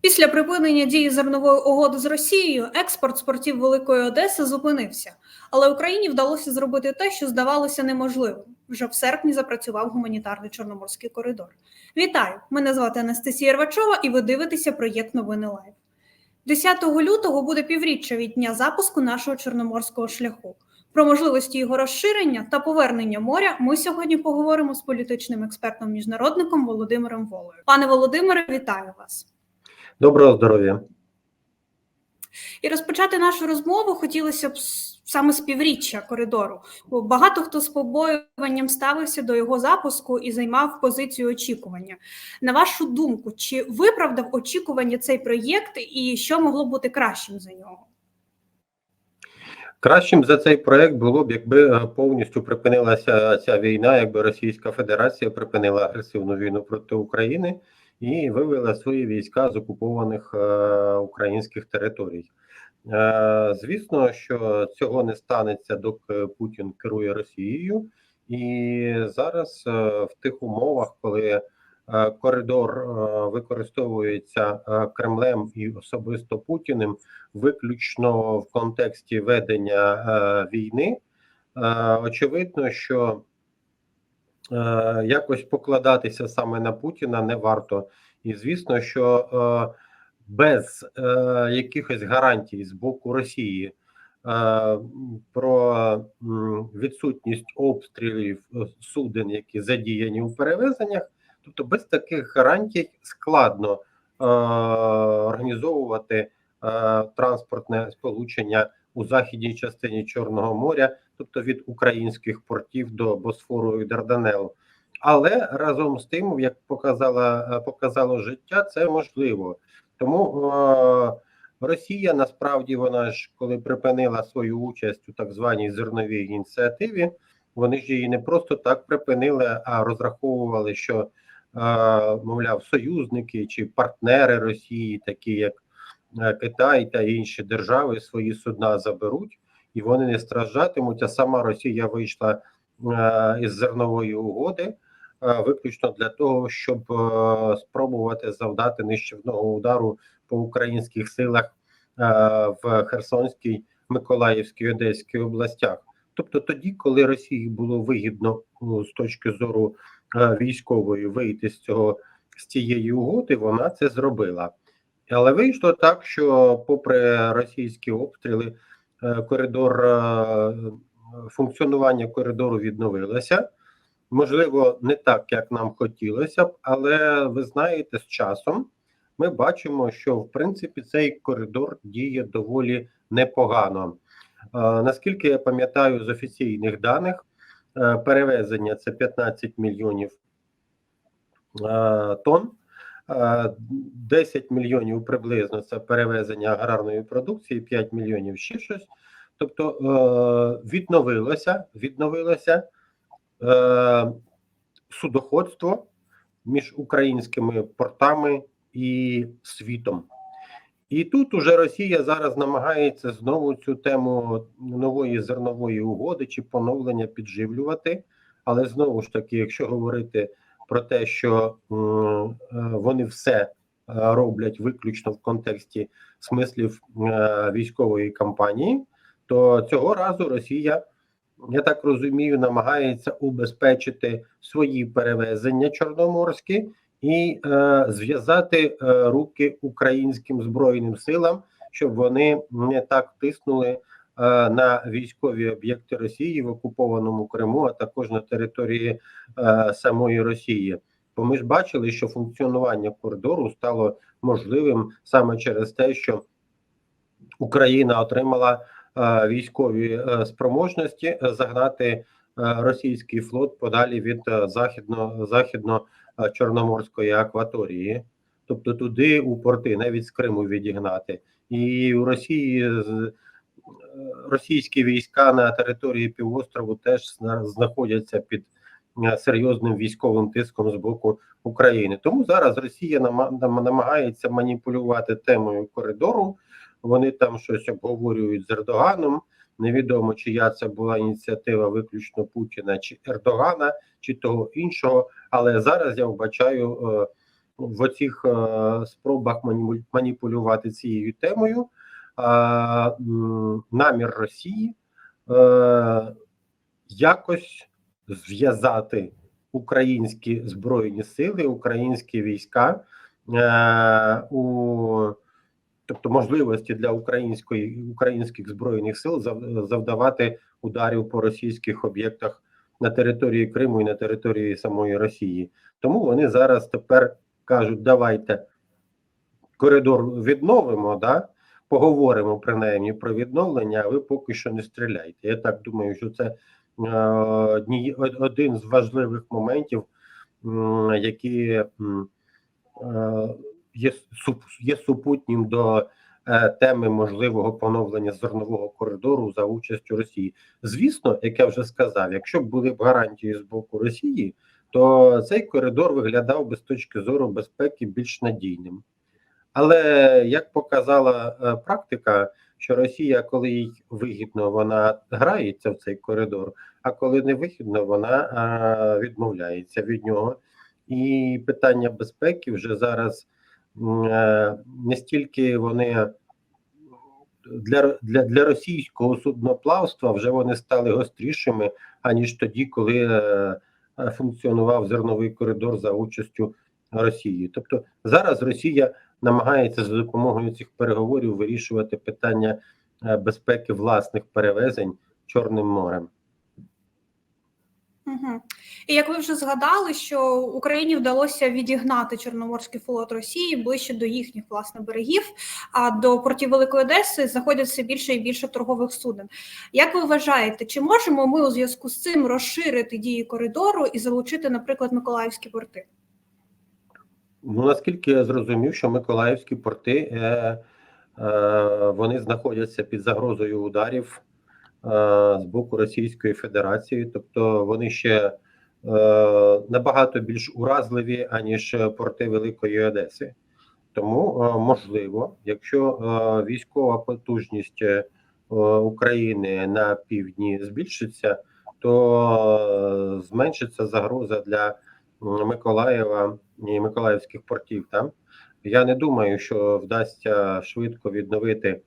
Після припинення дії зернової угоди з Росією експорт з портів Великої Одеси зупинився, але Україні вдалося зробити те, що здавалося неможливим. Вже в серпні запрацював гуманітарний чорноморський коридор. Вітаю! Мене звати Анастасія Рвачова, і ви дивитеся проєкт Новини Лайв. 10 лютого буде півріччя від дня запуску нашого чорноморського шляху. Про можливості його розширення та повернення моря ми сьогодні поговоримо з політичним експертом-міжнародником Володимиром Волою. Пане Володимире, вітаю вас. Доброго здоров'я. І розпочати нашу розмову хотілося б саме з півріччя коридору. Бо багато хто з побоюванням ставився до його запуску і займав позицію очікування. На вашу думку, чи виправдав очікування цей проєкт і що могло бути кращим за нього? Кращим за цей проект було б, якби е, повністю припинилася ця війна, якби Російська Федерація припинила агресивну війну проти України і вивела свої війська з окупованих е, українських територій. Е, звісно, що цього не станеться, доки Путін керує Росією, і зараз е, в тих умовах, коли коридор використовується Кремлем і особисто Путіним, виключно в контексті ведення війни, очевидно, що якось покладатися саме на Путіна не варто. І звісно, що е, без е, якихось гарантій з боку Росії е, про відсутність обстрілів е, суден, які задіяні у перевезеннях, тобто без таких гарантій складно е, організовувати е, транспортне сполучення у західній частині Чорного моря, тобто від українських портів до Босфору і Дарданелу. Але разом з тим, як показала показало життя, це можливо. Тому е, Росія насправді вона ж коли припинила свою участь у так званій зерновій ініціативі, вони ж її не просто так припинили, а розраховували, що е, мовляв союзники чи партнери Росії, такі як Китай та інші держави, свої судна заберуть, і вони не страждатимуть. А сама Росія вийшла е, із зернової угоди. е, Виключно для того, щоб е, спробувати завдати нищівного удару по українських силах е, в Херсонській, Миколаївській, Одеській областях. Тобто, тоді, коли Росії було вигідно з точки зору е, військової вийти з цього з цієї угоди, вона це зробила. Але вийшло так, що, попри російські обстріли, е, коридор е, функціонування коридору відновилося. Можливо, не так, як нам хотілося б, але ви знаєте, з часом ми бачимо, що в принципі цей коридор діє доволі непогано. Е, наскільки я пам'ятаю з офіційних даних, перевезення це 15 мільйонів тонн, 10 мільйонів приблизно це перевезення аграрної продукції, 5 мільйонів ще щось. Тобто е, відновилося, відновилося е, судоходство між українськими портами і світом. І тут уже Росія зараз намагається знову цю тему нової зернової угоди чи поновлення підживлювати. Але знову ж таки, якщо говорити про те, що е, вони все е, роблять виключно в контексті смислів е, військової кампанії, то цього разу Росія, я так розумію, намагається убезпечити свої перевезення чорноморські і е, зв'язати е, руки українським збройним силам, щоб вони не так тиснули е, на військові об'єкти Росії в окупованому Криму, а також на території е, самої Росії. Бо ми ж бачили, що функціонування коридору стало можливим саме через те, що Україна отримала е, військові е, спроможності е, загнати е, російський флот подалі від е, західно західно е, чорноморської акваторії, тобто туди у порти, навіть з Криму відігнати, і у Росії е, російські війська на території півострову теж знаходяться під серйозним військовим тиском з боку України. Тому зараз Росія нама- нам- намагається маніпулювати темою коридору. Вони там щось обговорюють з Ердоганом. Невідомо, чия це була ініціатива виключно Путіна чи Ердогана, чи того іншого. Але зараз я вбачаю е, в оцих е, спробах маніпулювати цією темою намір Росії е, якось зв'язати українські збройні сили, українські війська е, у тобто можливості для української українських збройних сил завдавати ударів по російських об'єктах на території Криму і на території самої Росії. Тому вони зараз тепер кажуть: давайте коридор відновимо, да поговоримо принаймні про відновлення. А ви поки що не стріляйте. Я так думаю, що це е, один з важливих моментів, м, які е, є, є супутнім до е, теми можливого поновлення зернового коридору за участю Росії. Звісно, як я вже сказав, якщо б були б гарантії з боку Росії, то цей коридор виглядав би з точки зору безпеки більш надійним. Але як показала е, практика, що Росія, коли їй вигідно, вона грається в цей коридор, а коли не вигідно, вона е, відмовляється від нього. І питання безпеки вже зараз е, не стільки вони для, для, для російського судноплавства вже вони стали гострішими, аніж тоді, коли функціонував зерновий коридор за участю Росії. Тобто зараз Росія намагається за допомогою цих переговорів вирішувати питання е, безпеки власних перевезень Чорним морем. Угу. І як ви вже згадали, що Україні вдалося відігнати Чорноморський флот Росії ближче до їхніх власне берегів, а до портів Великої Одеси заходять все більше і більше торгових суден. Як ви вважаєте, чи можемо ми у зв'язку з цим розширити дії коридору і залучити, наприклад, Миколаївські порти? Ну наскільки я зрозумів, що Миколаївські порти е, е, вони знаходяться під загрозою ударів е, з боку Російської Федерації, тобто вони ще е, набагато більш уразливі, аніж порти Великої Одеси. Тому е, можливо, якщо е, військова потужність е, України на півдні збільшиться, то е, зменшиться загроза для Миколаєва і Миколаївських портів. Там я не думаю, що вдасться швидко відновити е,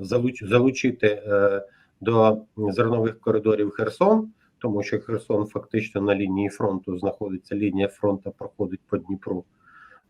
залуч, залучити е, до зернових коридорів Херсон, тому що Херсон фактично на лінії фронту знаходиться. Лінія фронту проходить по Дніпру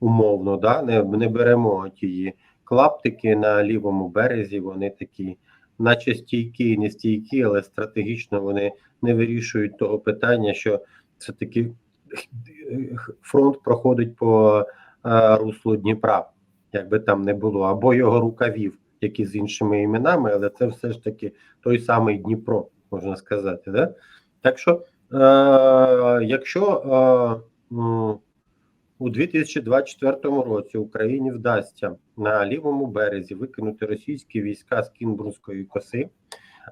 умовно. Да? Не, не беремо тії клаптики на лівому березі. Вони такі, наче стійкі, не стійкі, але стратегічно вони не вирішують того питання, що це таки фронт проходить по е, руслу Дніпра, як би там не було, або його рукавів, які з іншими іменами, але це все ж таки той самий Дніпро, можна сказати. Да? Так що, е, якщо е, у 2024 році Україні вдасться на лівому березі викинути російські війська з Кінбурзької коси,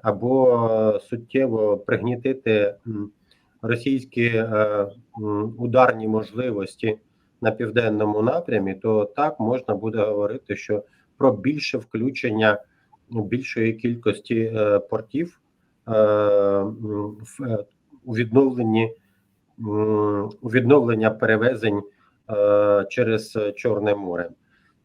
або е, суттєво пригнітити російські е, ударні можливості на південному напрямі, то так можна буде говорити, що про більше включення більшої кількості е, портів е, у відновленні у відновлення перевезень через Чорне море.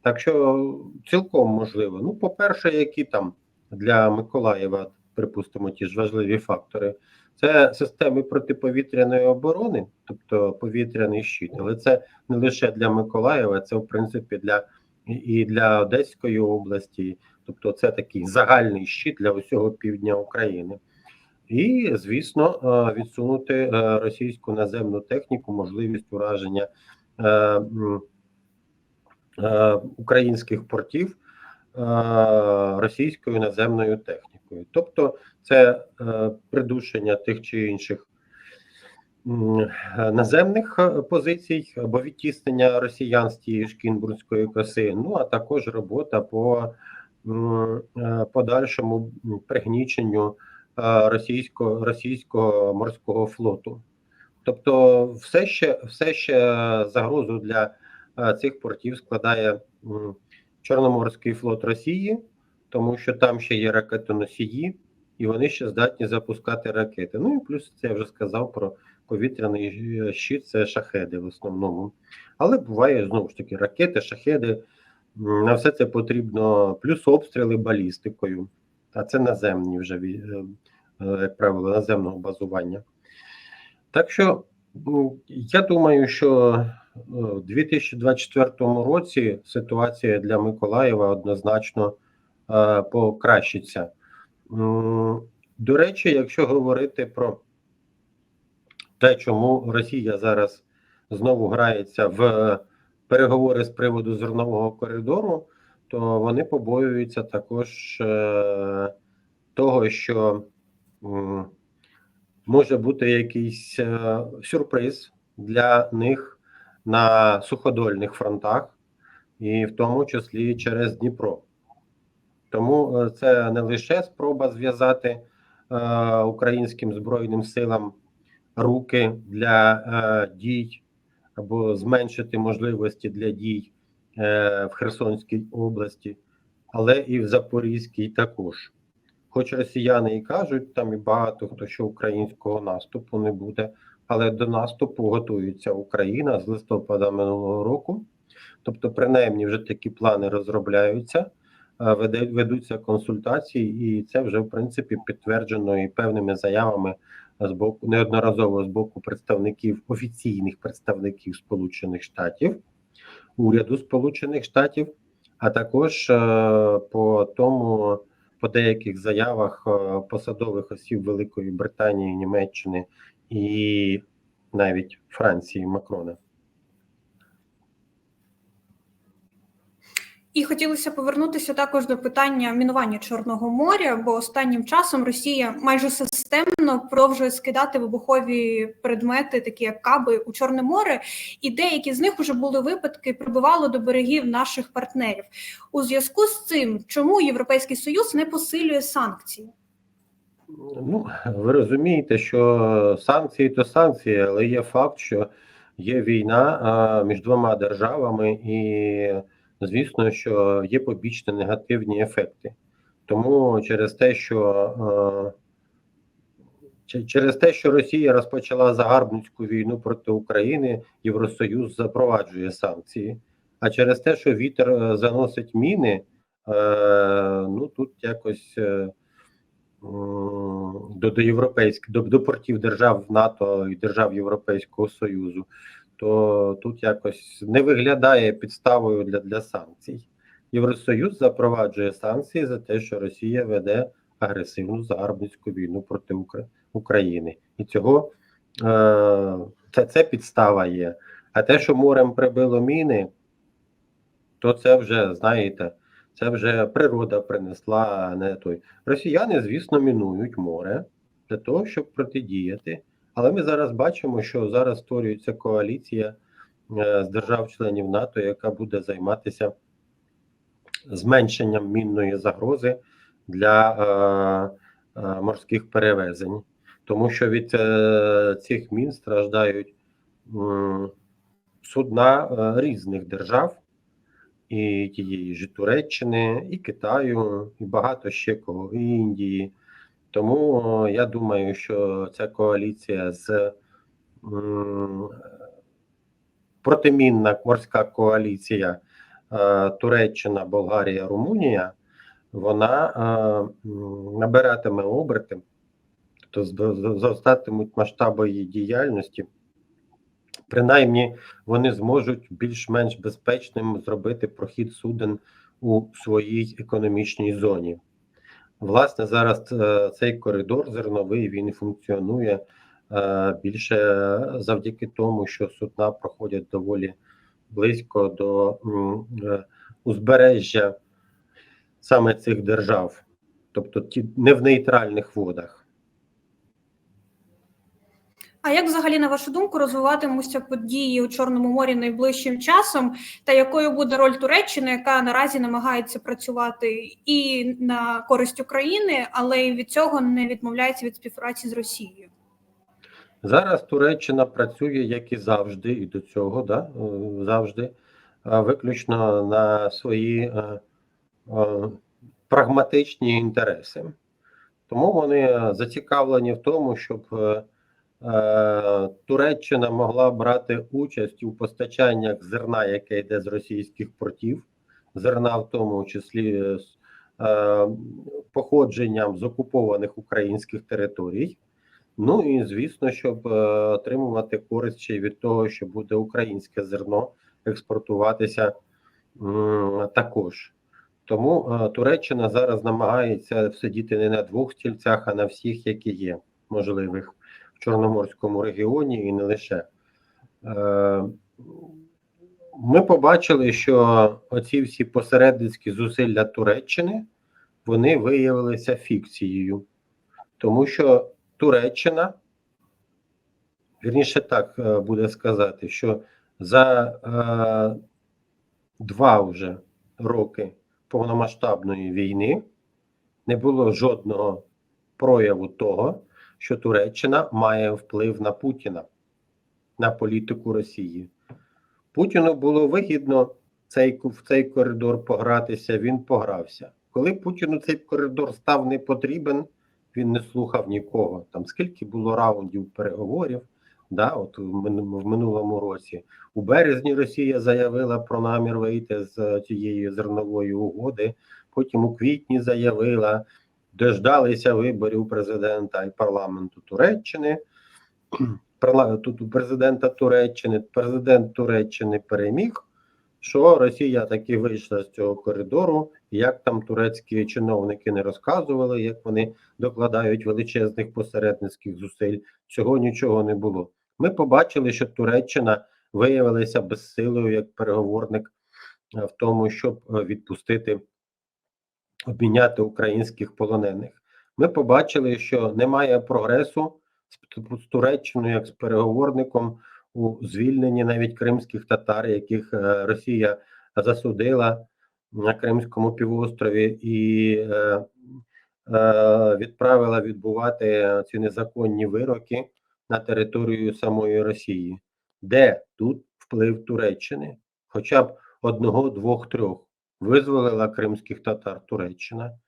Так що цілком можливо. Ну, по-перше, які там для Миколаєва, припустимо, ті ж важливі фактори. Це системи протиповітряної оборони, тобто повітряний щит, але це не лише для Миколаєва, це в принципі для і для Одеської області, тобто це такий загальний щит для усього півдня України. І, звісно, е, відсунути е, російську наземну техніку, можливість ураження е, українських портів російською наземною технікою. Тобто, це е, придушення тих чи інших е, наземних е, позицій або відтіснення росіян з тієї ж Кінбурзької коси, ну а також робота по е, подальшому пригніченню е, російського морського флоту. Тобто, все ще все ще загрозу для е, цих портів складає Чорноморський флот Росії, тому що там ще є ракетоносії, і вони ще здатні запускати ракети. Ну і плюс це я вже сказав про повітряний е, щит це шахеди в основному. Але буває знову ж таки ракети, шахеди. На все це потрібно плюс обстріли балістикою, а це наземні вже е, е, як правило, наземного базування. Так що я думаю, що е, в 2024 році ситуація для Миколаєва однозначно е, покращиться. До речі, якщо говорити про те, чому Росія зараз знову грається в переговори з приводу зернового коридору, то вони побоюються також е, того, що може бути якийсь е, сюрприз для них на суходольних фронтах, і в тому числі через Дніпро. Тому е, це не лише спроба зв'язати е, українським збройним силам руки для е, дій або зменшити можливості для дій е, в Херсонській області, але і в Запорізькій також. Хоч росіяни і кажуть, там і багато хто що українського наступу не буде, але до наступу готується Україна з листопада минулого року. Тобто, принаймні, вже такі плани розробляються, е, ведуться консультації, і це вже в принципі підтверджено і певними заявами з боку неодноразово з боку представників офіційних представників Сполучених Штатів, уряду Сполучених Штатів, а також е, по тому, по деяких заявах е, посадових осіб Великої Британії, Німеччини і навіть Франції Макрона. І хотілося повернутися також до питання мінування Чорного моря, бо останнім часом Росія майже системно продовжує скидати вибухові предмети, такі як каби, у Чорне море, і деякі з них вже були випадки, прибивало до берегів наших партнерів. У зв'язку з цим, чому Європейський Союз не посилює санкції? Ну, ви розумієте, що санкції то санкції, але є факт, що є війна а, між двома державами, і звісно, що є побічні негативні ефекти. Тому через те, що а, через те, що Росія розпочала загарбницьку війну проти України, Євросоюз запроваджує санкції. А через те, що вітер е, заносить міни, е, ну тут якось. Е, до, до європейських до, до портів держав НАТО і держав Європейського Союзу, то тут якось не виглядає підставою для, для санкцій. Євросоюз запроваджує санкції за те, що Росія веде агресивну загарбницьку війну проти України, і цього е, це, це підстава є. А те, що морем прибило міни, то це вже знаєте. Це вже природа принесла, не той. Росіяни, звісно, мінують море для того, щоб протидіяти. Але ми зараз бачимо, що зараз створюється коаліція е, з держав-членів НАТО, яка буде займатися зменшенням мінної загрози для е, е, морських перевезень, тому що від цих мін страждають судна різних держав і тієї ж Туреччини, і Китаю, і багато ще кого, і Індії. Тому я думаю, що ця коаліція з протимінна морська коаліція е, Туреччина, Болгарія, Румунія, вона е, набиратиме оберти, тобто зростатимуть масштаби її діяльності. Принаймні, вони зможуть більш-менш безпечним зробити прохід суден у своїй економічній зоні. Власне, зараз е, цей коридор зерновий він функціонує е, більше завдяки тому, що судна проходять доволі близько до е, узбережжя саме цих держав, тобто не в нейтральних водах. А як взагалі, на вашу думку, розвиватимуться події у Чорному морі найближчим часом, та якою буде роль Туреччини, яка наразі намагається працювати і на користь України, але й від цього не відмовляється від співпраці з Росією? Зараз Туреччина працює, як і завжди, і до цього, да, е, завжди, е, виключно на свої е, прагматичні інтереси. Тому вони зацікавлені в тому, щоб Туреччина могла брати участь у постачаннях зерна, яке йде з російських портів, зерна в тому числі з е, походженням з окупованих українських територій. Ну і звісно, щоб е, отримувати користь ще від того, що буде українське зерно експортуватися також. Тому е, Туреччина зараз намагається сидіти не на двох стільцях, а на всіх, які є можливих Чорноморському регіоні і не лише. Е, Ми побачили, що оці всі посередницькі зусилля Туреччини вони виявилися фікцією, тому що Туреччина, вірніше так е, буде сказати, що за е, два вже роки повномасштабної війни не було жодного прояву того, що Туреччина має вплив на Путіна, на політику Росії. Путіну було вигідно цей, в цей коридор погратися, він погрався. Коли Путіну цей коридор став не потрібен, він не слухав нікого. Там скільки було раундів переговорів, да, от в минулому році. У березні Росія заявила про намір вийти з цієї зернової угоди. Потім у квітні заявила, дождалися виборів президента і парламенту Туреччини. Тут у президента Туреччини, президент Туреччини переміг, що Росія таки вийшла з цього коридору. Як там турецькі чиновники не розказували, як вони докладають величезних посередницьких зусиль, цього нічого не було. Ми побачили, що Туреччина виявилася безсилою як переговорник в тому, щоб е, відпустити, обміняти українських полонених. Ми побачили, що немає прогресу з, Туреччиною як з переговорником у звільненні навіть кримських татар, яких е, Росія засудила на Кримському півострові і е, е, відправила відбувати ці незаконні вироки на територію самої Росії. Де тут вплив Туреччини? Хоча б одного, двох, трьох визволила кримських татар Туреччина?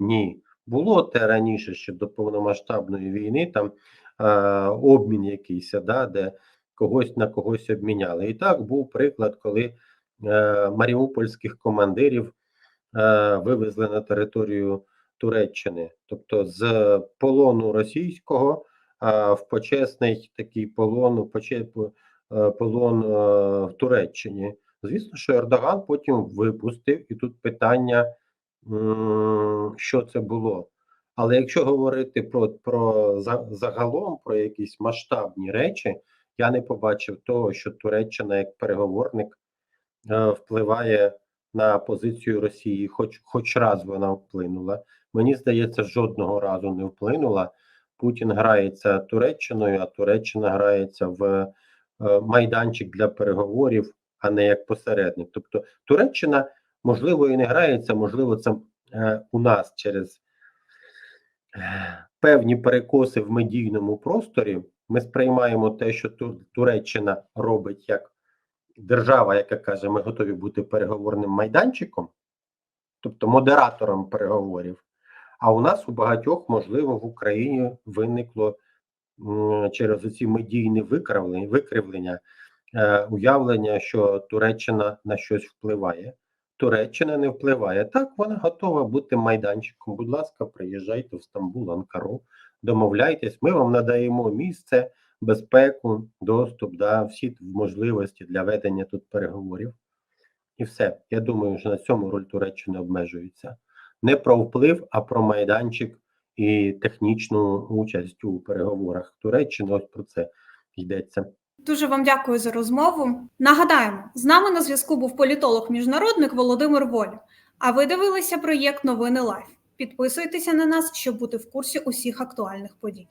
Ні. Було те раніше ще до повномасштабної війни, там е, обмін якийсь, да, де когось на когось обміняли. І так був приклад, коли е, маріупольських командирів е, вивезли на територію Туреччини, тобто з полону російського е, в почесний такий полон, у поче, е, полон е, в Туреччині. Звісно, що Ердоган потім випустив, і тут питання, що це було. Але якщо говорити про, про загалом про якісь масштабні речі, я не побачив того, що Туреччина як переговорник е, впливає на позицію Росії, хоч хоч раз вона вплинула. Мені здається, жодного разу не вплинула. Путін грається Туреччиною, а Туреччина грається в е, майданчик для переговорів, а не як посередник. Тобто Туреччина, можливо, і не грається, можливо, це е, у нас через е, певні перекоси в медійному просторі. Ми сприймаємо те, що Туреччина робить як держава, яка каже, ми готові бути переговорним майданчиком, тобто модератором переговорів. А у нас у багатьох, можливо, в Україні виникло через ці медійні викривлення, уявлення, що Туреччина на щось впливає. Туреччина не впливає. Так, вона готова бути майданчиком. Будь ласка, приїжджайте в Стамбул, Анкару, домовляйтесь, ми вам надаємо місце, безпеку, доступ, да, всі можливості для ведення тут переговорів. І все. Я думаю, що на цьому роль Туреччини обмежується. Не про вплив, а про майданчик і технічну участь у переговорах Туреччини. Ось про це йдеться. Дуже вам дякую за розмову. Нагадаємо, з нами на зв'язку був політолог-міжнародник Володимир Воль. А ви дивилися проєкт Новини Лайф. Підписуйтеся на нас, щоб бути в курсі усіх актуальних подій.